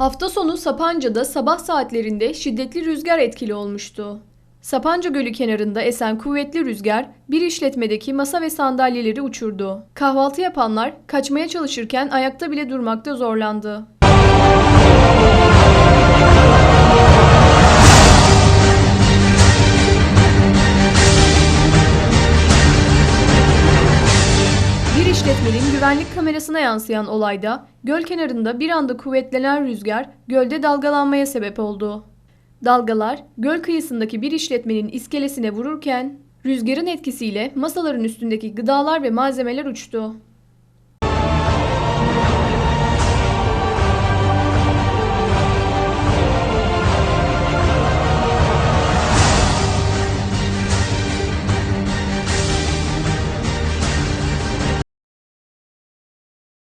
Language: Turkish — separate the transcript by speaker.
Speaker 1: Hafta sonu Sapanca'da sabah saatlerinde şiddetli rüzgar etkili olmuştu. Sapanca Gölü kenarında esen kuvvetli rüzgar bir işletmedeki masa ve sandalyeleri uçurdu. Kahvaltı yapanlar kaçmaya çalışırken ayakta bile durmakta zorlandı. İşletmenin güvenlik kamerasına yansıyan olayda göl kenarında bir anda kuvvetlenen rüzgar gölde dalgalanmaya sebep oldu. Dalgalar göl kıyısındaki bir işletmenin iskelesine vururken rüzgarın etkisiyle masaların üstündeki gıdalar ve malzemeler uçtu.